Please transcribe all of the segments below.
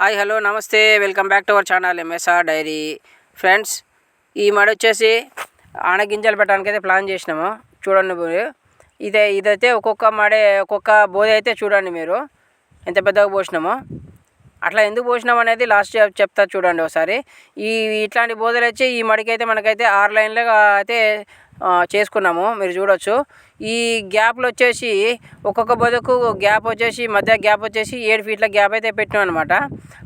Hi hello namaste. Welcome back to our channel MSR diary. Friends ఈ మడి వచ్చేసి ఆనగింజలు పెట్టడానికి అయితే ప్లాన్ చేసినాము. చూడండి మీరు. ఇదే ఇదైతే ఒక్కొక్క మడే ఒక్కొక్క బోధ అయితే చూడండి మీరు. ఎంత పెద్దగా పోసినామో. అట్లా ఎందుకు పోసినాం అనేది లాస్ట్ చెప్తా చూడండి ఒకసారి. ఈ ఇట్లాంటి బోధలు వచ్చి ఈ మడికైతే మనకైతే ఆరు లైన్లుగా అయితే చేసుకున్నాము. మీరు చూడొచ్చు. ఈ గ్యాప్లు వచ్చేసి ఒక్కొక్క బొదకు గ్యాప్ వచ్చేసి మధ్య గ్యాప్ వచ్చేసి ఏడు ఫీట్ల గ్యాప్ అయితే పెట్టినాం అనమాట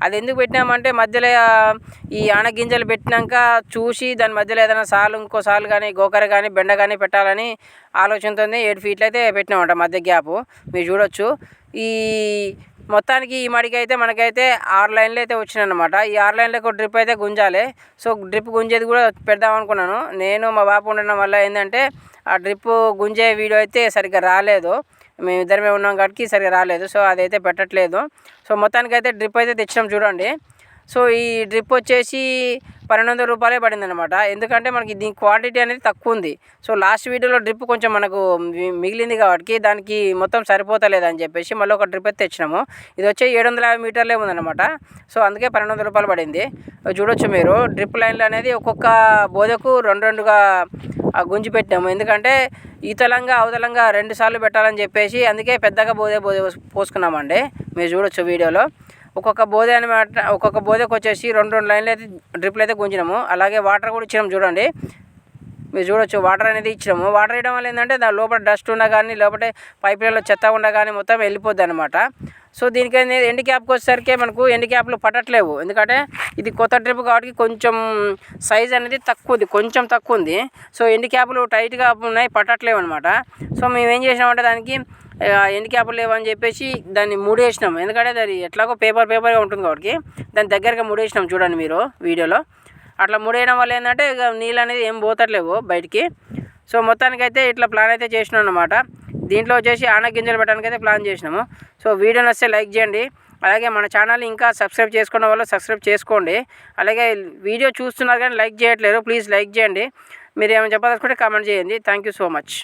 అది ఎందుకు పెట్టినామంటే మధ్యలో ఈ ఆనగింజలు పెట్టినాక చూసి దాని మధ్యలో ఏదైనా సాలు ఇంకో సాలు కానీ గోకర కానీ బెండ కానీ పెట్టాలని ఆలోచనతో ఏడు ఫీట్లు అయితే పెట్టినామంట మధ్య గ్యాప్. మీరు చూడొచ్చు. ఈ మొత్తానికి ఈ మడికి అయితే మనకైతే ఆరు లైన్లు అయితే వచ్చినాయి అనమాట ఈ ఆరు లైన్లకు డ్రిప్ అయితే గుంజాలి. సో డ్రిప్ గుంజేది కూడా పెడదాం అనుకున్నాను. నేను మా బాబు ఉండడం వల్ల ఏంటంటే ఆ డ్రిప్ గుంజే వీడియో అయితే సరిగ్గా రాలేదు. మేమిద్దరమే ఉన్నాం కాబట్టి సరిగ్గా రాలేదు. సో అదైతే పెట్టట్లేదు. సో మొత్తానికి అయితే డ్రిప్ అయితే తెచ్చినాం చూడండి. సో ఈ డ్రిప్ వచ్చేసి పన్నెండు వందల రూపాయలే పడింది అనమాట ఎందుకంటే మనకి దీని క్వాంటిటీ అనేది తక్కువ ఉంది. సో లాస్ట్ వీడియోలో డ్రిప్ కొంచెం మనకు మిగిలింది కాబట్టి దానికి మొత్తం సరిపోతలేదు అని చెప్పేసి మళ్ళీ ఒక డ్రిప్ అయితే తెచ్చినాము. ఇది వచ్చి ఏడు వందల యాభై మీటర్లే ఉందన్నమాట. సో అందుకే పన్నెండు వందల రూపాయలు పడింది. చూడొచ్చు మీరు డ్రిప్ లైన్లు అనేది ఒక్కొక్క బోధకు రెండు రెండుగా గుంజి పెట్టాము. ఎందుకంటే ఈతలంగా అవతలంగా రెండు సార్లు పెట్టాలని చెప్పేసి అందుకే పెద్దగా బోధే బోధే పోసుకున్నామండి. మీరు చూడొచ్చు వీడియోలో. ఒక్కొక్క బోధే అనమాట ఒక్కొక్క బోధకు వచ్చేసి రెండు రెండు లైన్లు అయితే డ్రిప్లు అయితే గుంజినాము. అలాగే వాటర్ కూడా ఇచ్చినాము చూడండి. మీరు చూడొచ్చు వాటర్ అనేది ఇచ్చినాము. వాటర్ వేయడం వల్ల ఏంటంటే దాని లోపల డస్ట్ ఉన్నా కానీ లేకపోతే పైపులలో చెత్త ఉన్నా కానీ మొత్తం వెళ్ళిపోద్ది అనమాట సో దీనికి ఎండి క్యాప్కి వచ్చేసరికి మనకు ఎండి క్యాప్లు పట్టట్లేవు. ఎందుకంటే ఇది కొత్త ట్రిప్ కాబట్టి కొంచెం సైజ్ అనేది తక్కువ ఉంది కొంచెం తక్కువ ఉంది. సో ఎండి క్యాప్లు టైట్గా ఉన్నాయి పట్టట్లేవు అనమాట సో మేము ఏం చేసినామంటే దానికి ఎండి క్యాప్లు లేవని చెప్పేసి దాన్ని మూడేసినాం. ఎందుకంటే దాని ఎట్లాగో పేపర్ పేపర్గా ఉంటుంది కాబట్టి దాని దగ్గరగా మూడేసినాం చూడండి మీరు వీడియోలో. అట్లా మూడేయడం వల్ల ఏంటంటే ఇక నీళ్ళు అనేది ఏం పోతట్లేవు బయటికి. సో మొత్తానికి అయితే ఇట్లా ప్లాన్ అయితే చేసినాం అనమాట దీంట్లో వచ్చేసి ఆన గింజలు పెట్టడానికి అయితే ప్లాన్ చేసినాము. సో వీడియో నచ్చితే లైక్ చేయండి. అలాగే మన ఛానల్ని ఇంకా సబ్స్క్రైబ్ చేసుకున్న వాళ్ళు సబ్స్క్రైబ్ చేసుకోండి. అలాగే వీడియో చూస్తున్నారు కానీ లైక్ చేయట్లేదు ప్లీజ్ లైక్ చేయండి. మీరు ఏమైనా చెప్పదలుచుకుంటే కామెంట్ చేయండి. Thank you so much.